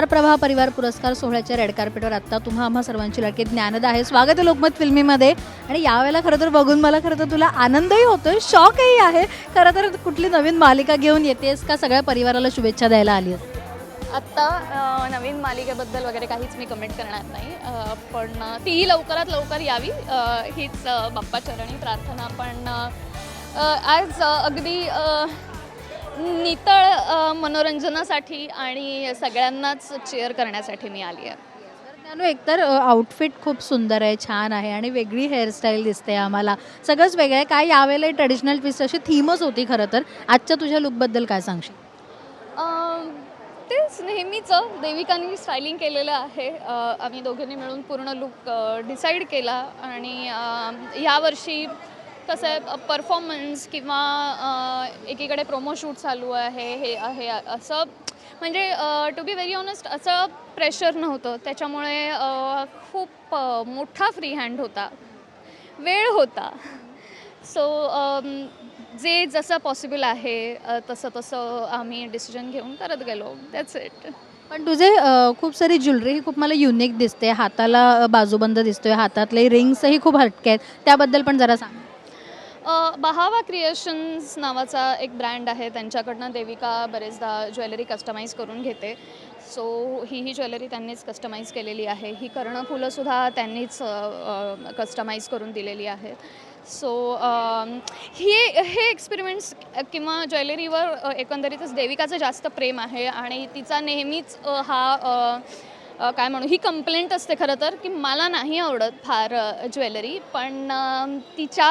Star प्रभा परिवार पुरस्कार सोहळ्याच्या रेड कार्पेटवर आत्ता तुम्हा आम्हा सर्वांची लडकी ज्ञानदा आहे. स्वागत आहे लोकमत फिल्मीमध्ये. आणि यावेळेला खरं तर बघून मला खरं तर तुला आनंदही होतोय शॉकही आहे. खरं तर कुठली नवीन मालिका घेऊन येतेस का? सगळ्या परिवाराला शुभेच्छा द्यायला आली आत्ता अ, नवीन मालिकेबद्दल वगैरे काहीच मी कमेंट करणार नाही. अ, पण अ, तीही लवकरात लवकर यावी. अ, हीच अ, बाप्पाचरणी प्रार्थना. पण अ, अ, आज अ, अगदी अ, नितळ अ, मनोरंजनासाठी आणि सगळ्यांनाच चेअर करण्यासाठी मी आली आहे. त्यानं एकतर आउटफिट खूप सुंदर आहे छान आहे आणि वेगळी हेअरस्टाईल दिसते आम्हाला. सगळंच वेगळं आहे. काय यावेळेला ट्रेडिशनल ट्विस्ट अशी थीमच होती खरं तर. आजच्या तुझ्या लुकबद्दल काय सांगशील? अम, तेच नेहमीचं देविकांनी स्टायलिंग केलेलं आहे. अ, आम्ही दोघांनी मिळून पूर्ण लुक डिसाईड केला आणि अम, यावर्षी कसं आहे परफॉर्मन्स किंवा एकीकडे प्रोमो शूट चालू आहे हे आहे असं म्हणजे टू बी व्हेरी ऑनेस्ट असं प्रेशर नव्हतं. त्याच्यामुळे खूप मोठा फ्री हँड होता. वेळ होता. सो जे जसं पॉसिबल आहे तसं तसं आम्ही डिसिजन घेऊन करत गेलो. दॅट्स इट पण तुझे खूप सारी ज्वेलरी ही खूप मला युनिक दिसते. हाताला बाजूबंद दिसतोय हातातले रिंग्सही खूप हटके आहेत. त्याबद्दल पण जरा सांग. बहावा क्रिएशन्स नावाचा एक ब्रँड आहे. त्यांच्याकडनं देविका बरेचदा ज्वेलरी कस्टमाइज करून घेते. सो ही ही ज्वेलरी त्यांनीच कस्टमाइज केलेली आहे. ही कर्णफुलंसुद्धा त्यांनीच कस्टमाइज करून दिलेली आहेत. सो हे हे एक्सपेरिमेंट्स किंवा ज्वेलरीवर एकंदरीतच देविकाचं जास्त प्रेम आहे आणि तिचा नेहमीच हा काय म्हणू ही कंप्लेंट असते खरं तर की मला नाही आवडत फार ज्वेलरी. पण तिच्या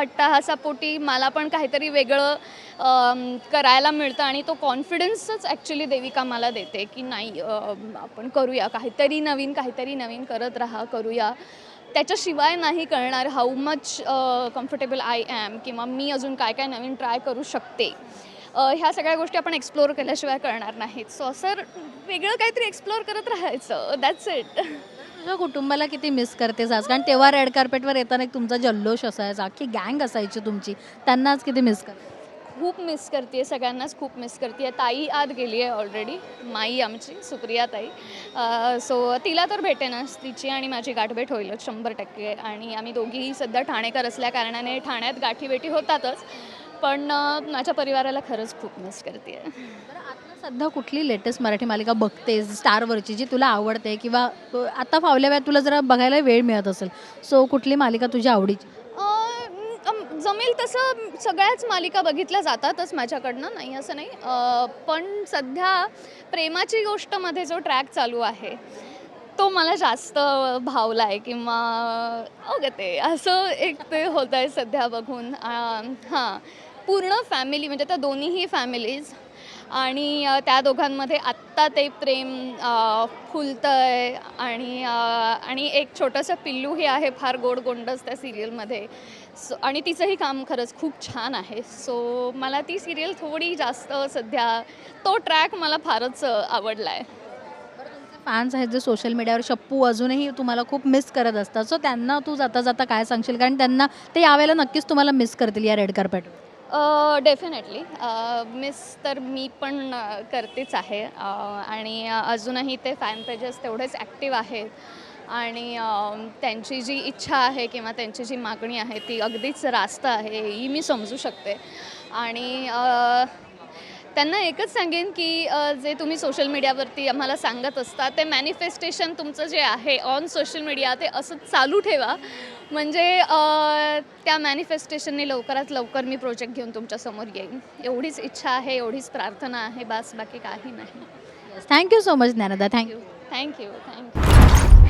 अट्टाहासापोटी मला पण काहीतरी वेगळं करायला मिळतं आणि तो कॉन्फिडन्सच ॲक्च्युली देविका मला देते की नाही आपण करूया काहीतरी नवीन काहीतरी नवीन करत राहा करूया. त्याच्याशिवाय नाही कळणार how much comfortable I am किंवा मी अजून काय काय नवीन ट्राय करू शकते. ह्या सगळ्या गोष्टी आपण एक्सप्लोअर केल्याशिवाय कळणार नाहीत. सो असं वेगळं काहीतरी एक्सप्लोअर करत राहायचं. दॅट्स इट तुझ्या कुटुंबाला किती मिस करतेस आज? कारण तेव्हा रेड कार्पेटवर येताना एक तुमचा जल्लोष असायचा. अख्खी गँग असायची तुमची. त्यांना आज किती मिस कर खूप मिस करते सगळ्यांनाच खूप मिस करते ताई आत गेली आहे ऑलरेडी माई आमची सुप्रिया ताई. सो तिला तर भेटेनच. तिची आणि माझी गाठभेट होईलच शंभर टक्के. आणि आम्ही दोघीही सध्या ठाणेकर असल्या कारणाने ठाण्यात गाठीभेटी होतातच. पण माझ्या परिवाराला खरंच खूप मिस करते आता सध्या कुठली लेटेस्ट मराठी मालिका बघतेस स्टारवरची जी तुला आवडते? किंवा आता फावल्या वेळात तुला जरा बघायला वेळ मिळत असेल सो कुठली मालिका तुझ्या आवडीची? जमेल तसं सगळ्याच मालिका बघितल्या जातातच माझ्याकडनं नाही असं नाही. पण सध्या प्रेमाची गोष्टमध्ये जो ट्रॅक चालू आहे तो मला जास्त भावला आहे किंवा अगं ते असं एक ते होत आहे सध्या बघून. हां. पूर्ण फॅमिली म्हणजे त्या दोन्हीही फॅमिलीज आणि त्या दोघांमध्ये आत्ता ते प्रेम फुलतं आहे आणि आणि एक छोटंसं पिल्लूही आहे फार गोड गोंडस त्या सिरियलमध्ये सो आणि तिचंही काम खरंच खूप छान आहे. सो मला ती सिरियल थोडी जास्त सध्या तो ट्रॅक मला फारच आवडला आहे फॅन्स आहेत जे सोशल मीडियावर शप्पू अजूनही तुम्हाला खूप मिस करत असतात. सो त्यांना तू जाता जाता काय सांगशील? कारण त्यांना ते यावेळेला नक्कीच तुम्हाला मिस करतील या रेड कार्पेटवर डेफिनेटली मिस तर मी पण करतेच आहे. आणि अजूनही ते फॅन पेजेस तेवढेच ॲक्टिव्ह आहेत. आणि त्यांची जी इच्छा आहे किंवा त्यांची जी मागणी आहे ती अगदीच रास्त आहे ही मी समजू शकते. आणि त्यांना एकच सांगेन की जे तुम्ही सोशल मीडियावरती आम्हाला सांगत असता ते मॅनिफेस्टेशन तुमचं जे आहे ऑन सोशल मीडिया ते असं चालू ठेवा. म्हणजे त्या मॅनिफेस्टेशनने लवकरात लवकर मी प्रोजेक्ट घेऊन तुमच्यासमोर येईन. एवढीच इच्छा आहे एवढीच प्रार्थना आहे बास बाकी काही नाही. Thank you so much Gyanada thank you thank you thank you